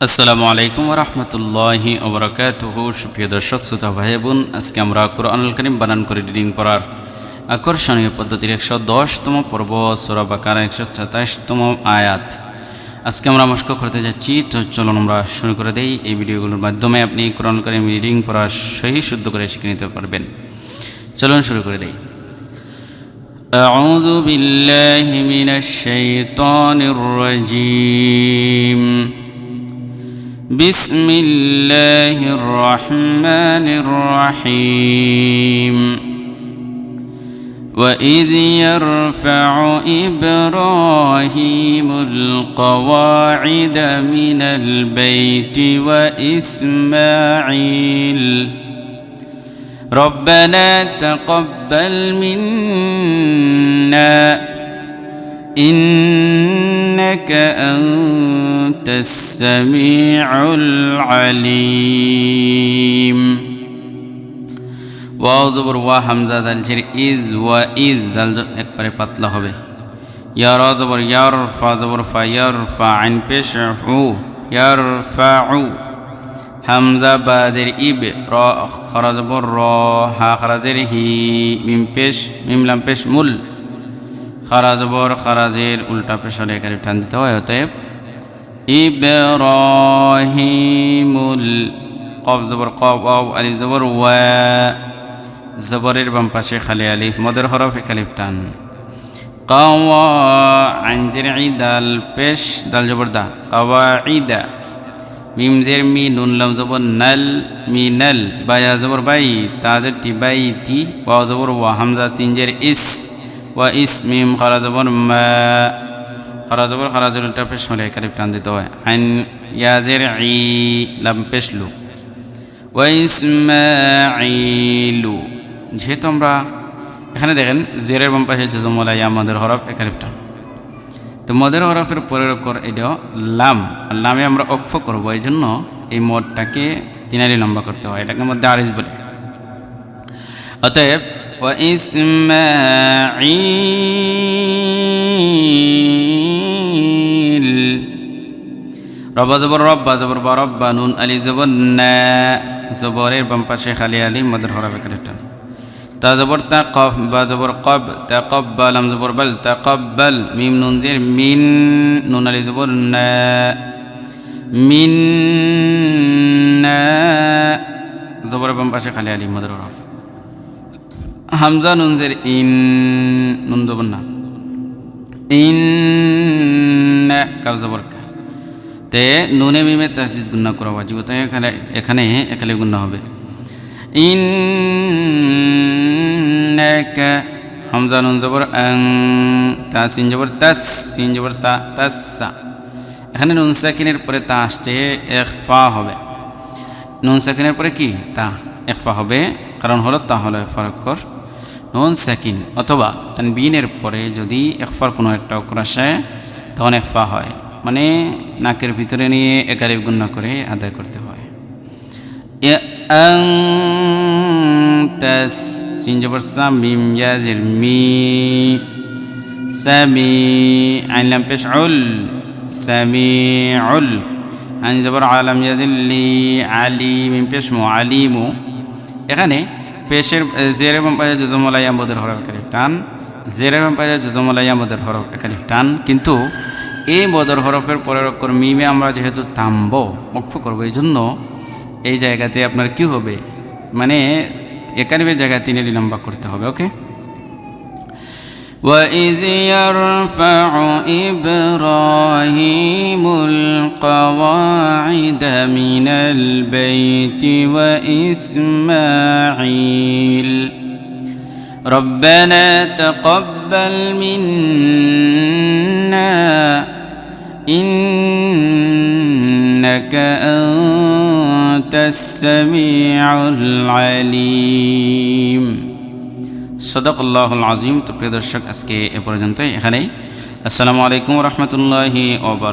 আসসালামু আলাইকুম রহমতুল্লাহি ওবরাকাতুহ সুপ্রিয় দর্শক শ্রোতা ভাই বোন আজকে আমরা কোরআনুল করিম বানান করে রিডিং পড়ার আকর্ষণীয় পদ্ধতির একশো দশতম পর্ব সোরা বাকার একশো সাতাশতম আয়াত আজকে আমরা মস্ক করতে যাচ্ছি তো চলুন আমরা শুরু করে দেই এই ভিডিওগুলোর মাধ্যমে আপনি কোরআন করিম রিডিং পড়া সহি শুদ্ধ করে শিখে নিতে পারবেন চলুন শুরু করে দেই أعوذ بالله من الشيطان الرجيم بسم الله الرحمن الرحيم. وإذ يرفع إبراهيم القواعد من البيت وإسماعيل. ربنا تقبل منا إنك أنت السميع العليم ওয়াও জবর ওয়া হামজা জাল ছের ইজ ওয়া ইজ জাল একবারে পাতলা হবে ইয়ার জবর ইয়ার ফা জবর ফা ইয়ার ফা আইন পেশ হু ইয়ার ফা উ হামজা বাদের ইব র খরা জবর র হা খরাজের হি মিম পেশ মিম লাম পেশ মুল খারা জবর খারাজের উল্টা পেশরে এখানে টান দিতে হয় অতএব ইব্রাহিমুল কফ জবর কফ, ওয়াও, আলিফ জবর ওয়া। জবরের বাম পাশে খালি আলিফ, মদের হরফ এক আলিফ টান। কাওয়া আইনজের দাল পেশ, দাল জবর দা। কাওয়া ইদা মিম জের মি, নুন লাম জবর নাল, মি নাল, বায়া জবর বাই, তাজের টি বাই তি ওয়া জবর ওয়া, হামজা সিনজের ইস, ওয়া ইস, মিম খারা জবর মা। খরাজবর খরাজুল উল্টা পেশ হলে এখানে প্রাণ দিতে হয়। আইন ইয়াজের ই লাম পেশলু। ওয়াইসমাইলু যেহেতু আমরা এখানে দেখেন, জেরের বাম পাশে জজমলাই আমাদের হরফ একালিফটা তো মদের হরফের পরের অক্ষর এটা লাম। আর লামে আমরা অক্ষ করব এই জন্য এই মদটাকে তিনারি লম্বা করতে হয়, এটাকে মধ্যে আরিস বলে। অতএব ওয়াইসমাইল রবা জবর, রব্বা জবর, বা রব্বা নুন, আলি জবর জবরের বাম পাশে খালি আলি, মদের হরাবে কালেক্টন তা জবর, তা কফ, বা জবর, কব, তা কব বালাম জবর, বল, তা কব্বাল। মিম, নুন, জের, মিন, নুন, আলি জবর মিন না জবরের বাম পাশে খালি আলি, মদের হরফ হামজা নুনজের ইন, নুন, জবর না। ইন কাব জবর কা। তে নুনে মিমে তাসজিদ গুন্না করা ওয়াজিব, তাই এখানে এখানে একালে গুন্না হবে। ইন হামজা নুন জবর আং, তা সিন জবর তাস, সিন জবর সা, তাস সা। এখানে নুন সাকিনের পরে তা আসছে এক ফা হবে। নুন সাকিনের পরে কি? তা এক ফা হবে, কারণ হলো তা হলো ফরক্কর নুন সাকিন অথবা তানবিনের পরে যদি একফার কোনো একটা অক্ষর আসে, তখন একফা হয়। মানে নাকের ভিতরে নিয়ে একারে গুণা করে আদায় করতে হয়। পেশ পেশ মু এখানে পেশের জেরের বাম পাশে জজমলাই আমদের হরফ একালিফ টান জেরের বাম পাশে জজমলাই আমদের হরফ একালিফ টান। কিন্তু এই বদর হরফের পরের অক্ষর মিমে আমরা যেহেতু তাম্ব অক্ষ করবো এই জন্য এই জায়গাতে আপনার কি হবে মানে একানব্বই জায়গায় তিন লম্বা করতে হবে ওকে وإذ يرفع إبراهيم القواعد من البيت وإسماعيل ربنا تقبل منا إنك أنت السميع العليم. صدق الله العظيم تبقى درشق أسكي إبرجنتي خلي السلام عليكم ورحمة الله وبركاته